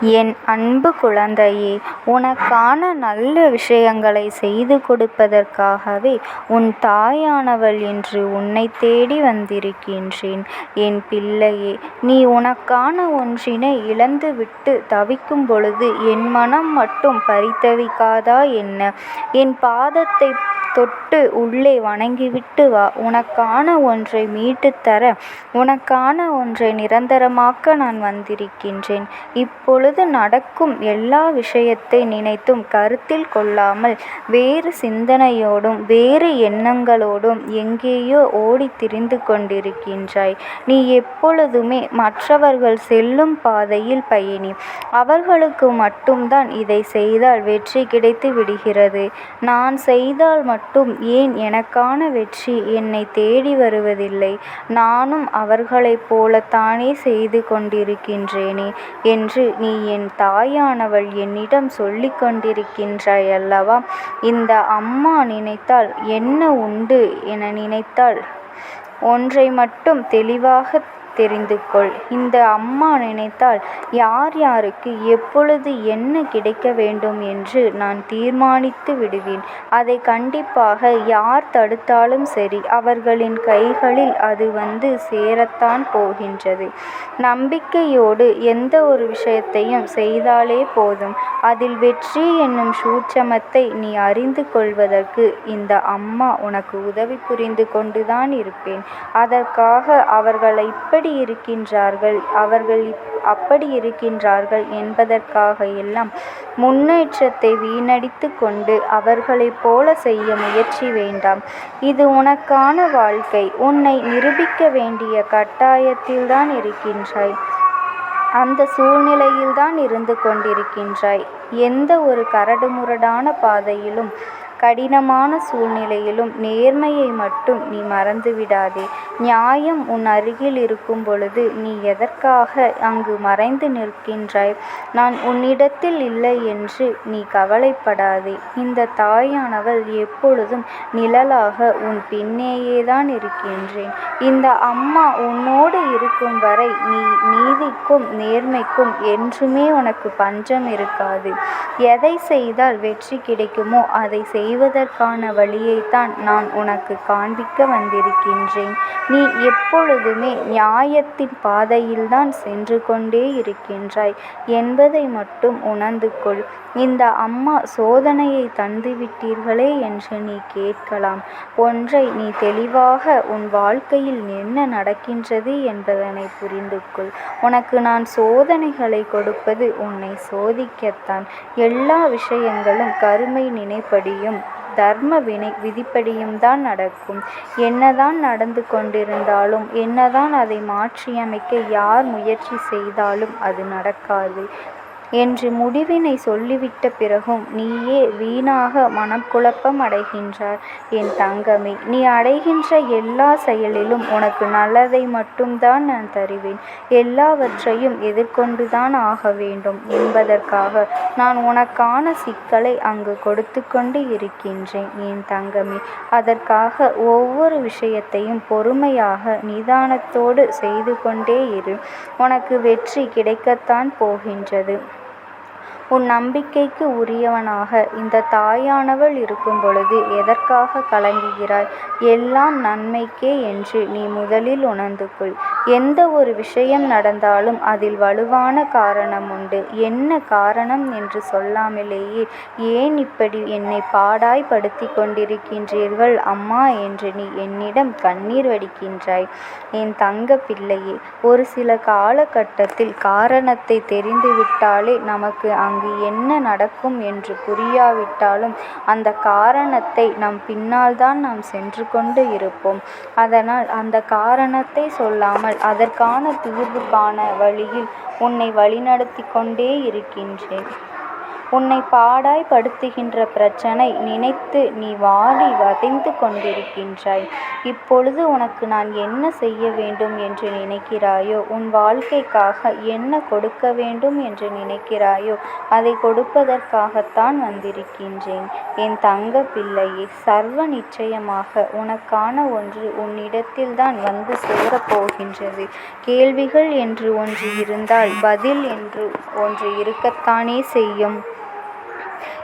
என் அன்பு குழந்தையே உனக்கான நல்ல விஷயங்களை செய்து கொடுப்பதற்காகவே உன் தாயானவள் இன்று உன்னை தேடி வந்திருக்கின்றேன். என் பிள்ளையே நீ உனக்கான ஒன்றினை இழந்துவிட்டு தவிக்கும் பொழுது என் மனம் மட்டும் பரித்தவிக்காதா என்ன? என் பாதத்தை தொட்டு உள்ளே வணங்கிவிட்டு வா. உனக்கான ஒன்றை மீட்டுத் தர உனக்கான ஒன்றை நிரந்தரமாக்க நான் வந்திருக்கின்றேன். இப்பொழுது நடக்கும் எல்லா விஷயத்தை நினைத்தும் கருத்தில் கொள்ளாமல் வேறு சிந்தனையோடும் வேறு எண்ணங்களோடும் எங்கேயோ ஓடித் திரிந்து கொண்டிருக்கின்றாய். நீ எப்பொழுதுமே மற்றவர்கள் செல்லும் பாதையில் பயணி. அவர்களுக்கு மட்டும்தான் இதை செய்தால் வெற்றி கிடைத்து விடுகிறது. நான் செய்தால் மட்டும் மட்டும் ஏன் எனக்கான வெற்றி என்னை தேடி வருவதில்லை? நானும் அவர்களைப் போலத்தானே செய்து கொண்டிருக்கின்றேனே என்று நீ என் தாயானவள் என்னிடம் சொல்லிக் கொண்டிருக்கின்றாய் அல்லவா? இந்த அம்மா நினைத்தால் என்ன உண்டு என நினைத்தால் ஒன்றை மட்டும் தெளிவாகத் தெரிந்து கொள். இந்த அம்மா நினைத்தால் யார் யாருக்கு எப்பொழுது என்ன கிடைக்க வேண்டும் என்று நான் தீர்மானித்து விடுவேன். அதை கண்டிப்பாக யார் தடுத்தாலும் சரி அவர்களின் கைகளில் அது வந்து சேரத்தான் போகின்றது. நம்பிக்கையோடு எந்த ஒரு விஷயத்தையும் செய்தாலே போதும். அதில் வெற்றி என்னும் சூட்சமத்தை நீ அறிந்து கொள்வதற்கு இந்த அம்மா உனக்கு உதவி புரிந்து கொண்டுதான் இருப்பேன். அதற்காக அவர்களை இப்படி இருக்கின்றார்கள் அவர்கள் அப்படி இருக்கின்றார்கள் என்பதற்காக எல்லாம் முன்னேற்றத்தை வீணடித்து கொண்டு அவர்களைப் போல செய்ய முயற்சி வேண்டாம். இது உனக்கான வாழ்க்கை. உன்னை நிரூபிக்க வேண்டிய கட்டாயத்தில்தான் இருக்கின்றாய். அந்த சூழ்நிலையில்தான் இருந்து கொண்டிருக்கின்றாய். எந்த ஒரு கரடுமுரடான பாதையிலும் கடினமான சூழ்நிலையிலும் நேர்மையை மட்டும் நீ மறந்து விடாதே. நியாயம் உன் அருகில் இருக்கும் பொழுது நீ எதற்காக அங்கு மறைந்து நிற்கின்றாய்? நான் உன்னிடத்தில் இல்லை என்று நீ கவலைப்படாதே. இந்த தாயானவள் எப்பொழுதும் நிழலாக உன் பின்னேயே தான் இருக்கின்றேன். இந்த அம்மா உன்னோடு இருக்கும் வரை நீ நீதிக்கும் நேர்மைக்கும் என்றுமே உனக்கு பஞ்சம் இருக்காது. எதை செய்தால் வெற்றி கிடைக்குமோ அதை செய் செய்வதற்கான வழியைத்தான் நான் உனக்குக் காண்பிக்க வந்திருக்கின்றேன். நீ எப்பொழுதுமே நியாயத்தின் பாதையில்தான் சென்று கொண்டே இருக்கின்றாய் என்பதை மட்டும் உணர்ந்து கொள். இந்த அம்மா சோதனையைத் தந்துவிட்டீர்களே என்று நீ கேட்கலாம். ஒன்றை நீ தெளிவாக உன் வாழ்க்கையில் என்ன நடக்கின்றது என்பதனைப் புரிந்து கொள். உனக்கு நான் சோதனைகளைக் கொடுப்பது உன்னைச் சோதிக்கத்தான். எல்லா விஷயங்களும் கருமை நினைப்படியும் தர்ம வினை விதிப்படியும்தான் நடக்கும். என்னதான் நடந்து கொண்டிருந்தாலும் என்னதான் அதை மாற்றியமைக்க யார் முயற்சி செய்தாலும் அது நடக்காது என்று முடிவினைச் சொல்லிவிட்ட பிறகும் நீயே வீணாக மனக்குழப்பம் அடைகின்றாய். என் தங்கமே நீ அடைகின்ற எல்லாச் செயலிலும் உனக்கு நல்லதை மட்டும்தான் நான் தருவேன். எல்லாவற்றையும் எதிர்கொண்டுதான் ஆக வேண்டும் என்பதற்காக நான் உனக்கான சிக்கலை அங்கு கொடுத்துக்கொண்டு இருக்கின்றேன் என் தங்கமே. அதற்காக ஒவ்வொரு விஷயத்தையும் பொறுமையாக நிதானத்தோடு செய்து கொண்டே இரு. உனக்கு வெற்றி கிடைக்கத்தான் போகின்றது. உன் நம்பிக்கைக்கு உரியவனாக இந்த தாயானவள் இருக்கும் பொழுது கலங்குகிறாய்? எல்லாம் நன்மைக்கே என்று நீ முதலில் உணர்ந்து கொள். எந்த ஒரு விஷயம் நடந்தாலும் அதில் வலுவான காரணம் உண்டு. என்ன காரணம் என்று சொல்லாமலேயே ஏன் இப்படி என்னை பாடாய்படுத்தி கொண்டிருக்கின்றீர்கள் அம்மா என்று நீ என்னிடம் கண்ணீர் வடிக்கின்றாய். என் தங்க பிள்ளையே ஒரு சில காலகட்டத்தில் காரணத்தை தெரிந்துவிட்டாலே நமக்கு அங்கு என்ன நடக்கும் என்று புரியாவிட்டாலும் அந்த காரணத்தை நம் பின்னால் தான் நாம் சென்று கொண்டு இருப்போம். அதனால் அந்த காரணத்தை சொல்லாமல் அதற்கான தீர்வு காண வழியில் உன்னை வழிநடத்திக் கொண்டே இருக்கின்றேன். உன்னை பாடாய் படுத்துகின்ற பிரச்சனை நினைத்து நீ வாடி வதைந்து கொண்டிருக்கின்றாய். இப்பொழுது உனக்கு நான் என்ன செய்ய வேண்டும் என்று நினைக்கிறாயோ உன் வாழ்க்கைக்காக என்ன கொடுக்க வேண்டும் என்று நினைக்கிறாயோ அதை கொடுப்பதற்காகத்தான் வந்திருக்கின்றேன் என் தங்க பிள்ளையே. சர்வ நிச்சயமாக உனக்கான ஒன்று உன்னிடத்தில்தான் வந்து சேரப் போகின்றது. கேள்விகள் என்று ஒன்று இருந்தால் பதில் என்று ஒன்று இருக்கத்தானே செய்யும்.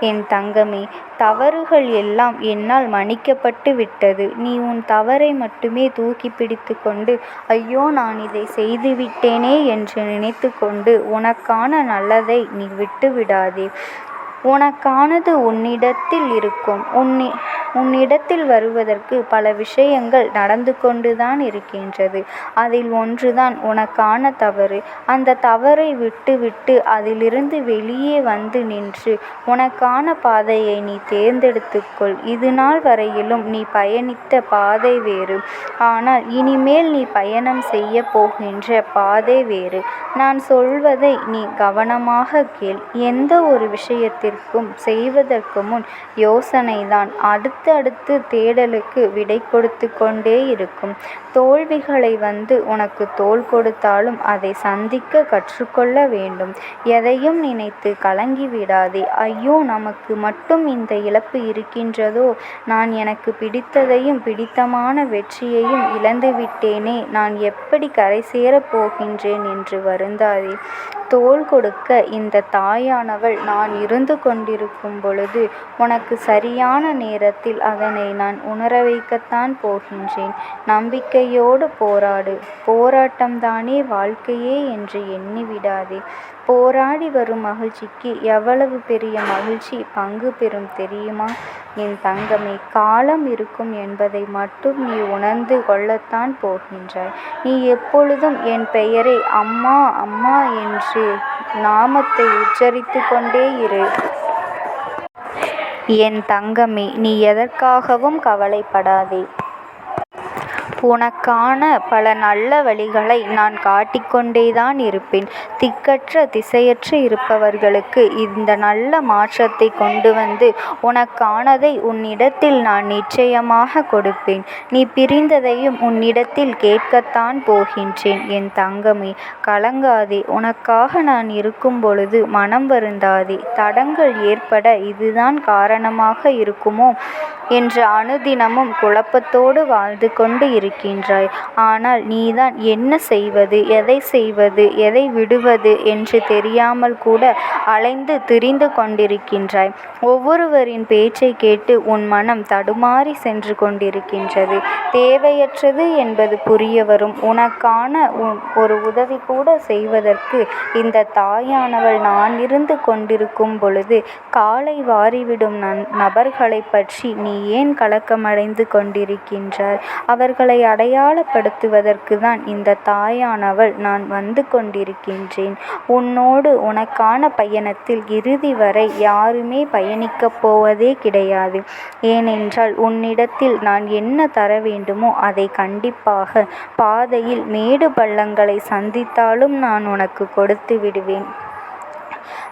என் தங்கமே. தவறுகள் எல்லாம் என்னால் மன்னிக்கப்பட்டு விட்டது. நீ உன் தவறை மட்டுமே தூக்கி பிடித்து கொண்டு ஐயோ நான் இதைச் செய்துவிட்டேனே என்று நினைத்து கொண்டு உனக்கான நல்லதை நீ விட்டுவிடாதே. உனக்கானது உன்னிடத்தில் இருக்கும். உன்னி உன்னிடத்தில் வருவதற்கு பல விஷயங்கள் நடந்து கொண்டுதான் இருக்கின்றது. அதில் ஒன்றுதான் உனக்கான தவறு. அந்த தவறை விட்டுவிட்டு அதிலிருந்து வெளியே வந்து நின்று உனக்கான பாதையை நீ தேர்ந்தெடுத்துக்கொள் இது இதுநாள் வரையிலும் நீ பயணித்த பாதை வேறு. ஆனால் இனிமேல் நீ பயணம் செய்ய போகின்ற பாதை வேறு. நான் சொல்வதை நீ கவனமாக கேள். எந்த ஒரு விஷயத்திற்கும் செய்வதற்கு முன் யோசனைதான் அடுத்தடுத்து தேடலுக்கு விடை கொடுத்து கொண்டே இருக்கும். தோல்விகளை வந்து உனக்கு தோள் கொடுத்தாலும் அதை சந்திக்க கற்றுக்கொள்ள வேண்டும். எதையும் நினைத்து கலங்கி விடாதே ஐயோ நமக்கு மட்டும் இந்த இழப்பு இருக்கின்றதோ. நான் எனக்கு பிடித்ததையும் பிடித்தமான வெற்றியையும் இழந்துவிட்டேனே நான் எப்படி கரை சேரப் போகின்றேன் என்று வருந்தாதே. தோள் கொடுக்க இந்தத் தாயானவள் நான் இருந்து கொண்டிருக்கும் பொழுது உனக்கு சரியான நேரத்தில் அதனை நான் உணர வைக்கத்தான் போகின்றேன். நம்பிக்கையோடு போராடு. போராட்டம்தானே வாழ்க்கையே என்று எண்ணிவிடாதே. போராடி வரும் மகிழ்ச்சிக்கு எவ்வளவு பெரிய மகிழ்ச்சி பங்கு பெறும் தெரியுமா? என் தங்கமே. காலம் இருக்கும் என்பதை மட்டும் நீ உணர்ந்து கொள்ளத்தான் போகின்றாய். நீ எப்பொழுதும் என் பெயரை அம்மா அம்மா என்று நாமத்தை உச்சரித்து கொண்டே இரு. என் தங்கமே. நீ எதற்காகவும் கவலைப்படாதே. உனக்கான பல நல்ல வழிகளை நான் காட்டிக்கொண்டேதான் இருப்பேன். திக்கற்ற திசையற்று இருப்பவர்களுக்கு இந்த நல்ல மாற்றத்தைக் கொண்டு வந்து உனக்கானதை உன்னிடத்தில் நான் நிச்சயமாகக் கொடுப்பேன். நீ பிரிந்ததையும் உன்னிடத்தில் கேட்கத்தான் போகின்றேன். என் தங்கமே. கலங்காதே. உனக்காக நான் இருக்கும் பொழுது மனம் வருந்தாதே. தடங்கல் ஏற்பட இதுதான் காரணமாக இருக்குமோ என்று அனுதினமும் குழப்பத்தோடு வாழ்ந்து கொண்டு இருக்கின்றாய். ஆனால் நீதான் என்ன செய்வது எதை செய்வது எதை விடுவது என்று தெரியாமல் கூட அலைந்து திரிந்து கொண்டிருக்கின்றாய். ஒவ்வொருவரின் பேச்சைக் கேட்டு உன் மனம் தடுமாறி சென்று கொண்டிருக்கின்றது. தேவையற்றது என்பது புரியவரும் உனக்கான ஒரு உதவி கூட செய்வதற்கு இந்த தாயானவள் நான் இருந்து கொண்டிருக்கும் பொழுது காலை வாரிவிடும் நபர்களைப் பற்றி நீ ஏன் கலக்கமடைந்து கொண்டிருக்கின்றாய்? அவர்களை அடையாளப்படுத்துவதற்குத்தான் இந்தத் தாயானவள் நான் வந்து கொண்டிருக்கின்றேன். உன்னோடு உனக்கான பயணத்தில் இறுதி வரை யாருமே பயணிக்கப் போவதே கிடையாது. ஏனென்றால் உன்னிடத்தில் நான் என்ன தர வேண்டுமோ அதைக் கண்டிப்பாக பாதையில் மேடு பள்ளங்களைச் சந்தித்தாலும் நான் உனக்குக் கொடுத்து விடுவேன்.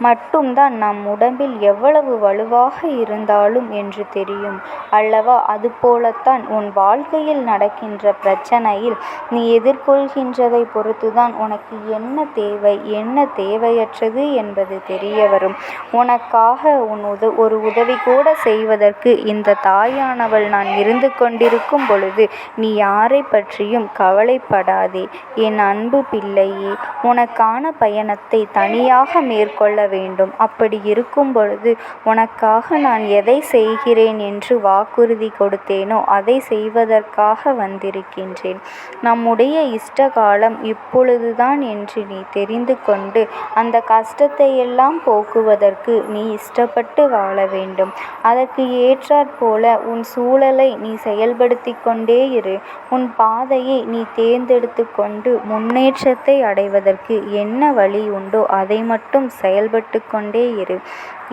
மட்டும்தான் நம் உடம்பில் எவ்வளவு வலுவாக இருந்தாலும் என்று தெரியும் அல்லவா? அதுபோலத்தான் உன் வாழ்க்கையில் நடக்கின்ற பிரச்சனையில் நீ எதிர்கொள்கின்றதைப் பொறுத்துதான் உனக்கு என்ன தேவை என்ன தேவையற்றது என்பது தெரிய வரும் உனக்காக உன் உத ஒரு உதவி கூட செய்வதற்கு இந்த தாயானவள் நான் இருந்து கொண்டிருக்கும் பொழுது நீ யாரை பற்றியும் கவலைப்படாதே என் அன்பு பிள்ளையே. உனக்கான பயணத்தை தனியாக மேற்கொள்ள வேண்டும். அப்படி இருக்கும் பொழுது உனக்காக நான் எதை செய்கிறேன் என்று வாக்குறுதி கொடுத்தேனோ அதை செய்வதற்காக வந்திருக்கின்றேன். நம்முடைய இஷ்ட காலம் இப்பொழுதுதான் என்று நீ தெரிந்து கொண்டு அந்தக் கஷ்டத்தையெல்லாம் போக்குவதற்கு நீ இஷ்டப்பட்டு வாழ வேண்டும். அதற்கு ஏற்றாற்போல உன் சூழலை நீ செயல்படுத்திக் கொண்டே இரு. உன் பாதையை நீ தேர்ந்தெடுத்து கொண்டு முன்னேற்றத்தை அடைவதற்கு என்ன வழி உண்டோ அதை மட்டும் செயல்பட்டுக் கொண்டே இரு.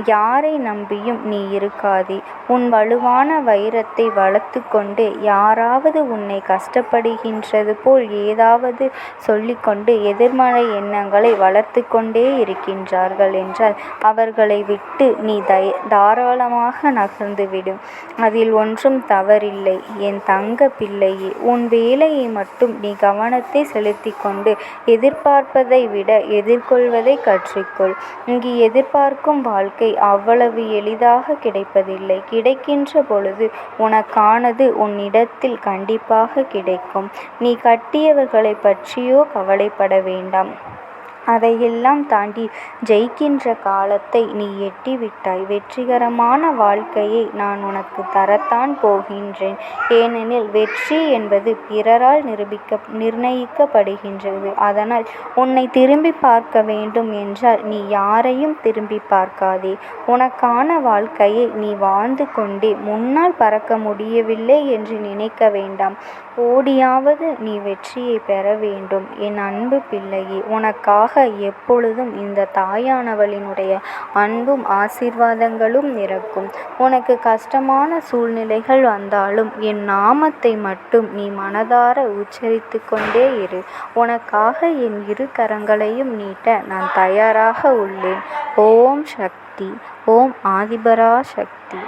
யாரை நம்பியும் நீ இருக்காதே. உன் வலுவான வைரத்தை வளர்த்துக்கொண்டு யாராவது உன்னை கஷ்டப்படுகின்றது போல் ஏதாவது சொல்லிக்கொண்டு எதிர்மறை எண்ணங்களை வளர்த்து கொண்டே இருக்கின்றார்கள் என்றால் அவர்களை விட்டு நீ தாராளமாக நகர்ந்துவிடு. அதில் ஒன்றும் தவறில்லை என் தங்கப் பிள்ளையே. உன் வேலையை மட்டும் நீ கவனத்தை செலுத்தி கொண்டு எதிர்பார்ப்பதை விட எதிர்கொள்வதைக் கற்றுக்கொள். இங்கு எதிர்பார்க்கும் வாழ்க்கை அவ்வளவு எளிதாக கிடைப்பதில்லை. கிடைக்கின்ற பொழுது உனக்கானது உன்னிடத்தில் கண்டிப்பாகக் கிடைக்கும். நீ கட்டியவர்களைப் பற்றியோ கவலைப்பட வேண்டாம். அதையெல்லாம் தாண்டி ஜெயிக்கின்ற காலத்தை நீ எட்டிவிட்டாய். வெற்றிகரமான வாழ்க்கையை நான் உனக்கு தரத்தான் போகின்றேன். ஏனெனில் வெற்றி என்பது பிறரால் நிரூபிக்க நிர்ணயிக்கப்படுகின்றது. அதனால் உன்னை திரும்பி பார்க்க வேண்டும் என்றால் நீ யாரையும் திரும்பி பார்க்காதே. உனக்கான வாழ்க்கையை நீ வாழ்ந்து கொண்டே முன்னால் பறக்க முடியவில்லை என்று நினைக்க வேண்டாம். ஓடியாவது நீ வெற்றியைப் பெற வேண்டும் என் அன்பு பிள்ளையே. உனக்காக எப்பொழுதும் இந்த தாயானவளினுடைய அன்பும் ஆசீர்வாதங்களும் இருக்கும். உனக்கு கஷ்டமான சூழ்நிலைகள் வந்தாலும் என் நாமத்தை மட்டும் நீ மனதார உச்சரித்து கொண்டே இரு. உனக்காக என் இரு கரங்களையும் நீட்ட நான் தயாராக உள்ளேன். ஓம் சக்தி! ஓம் ஆதிபரா சக்தி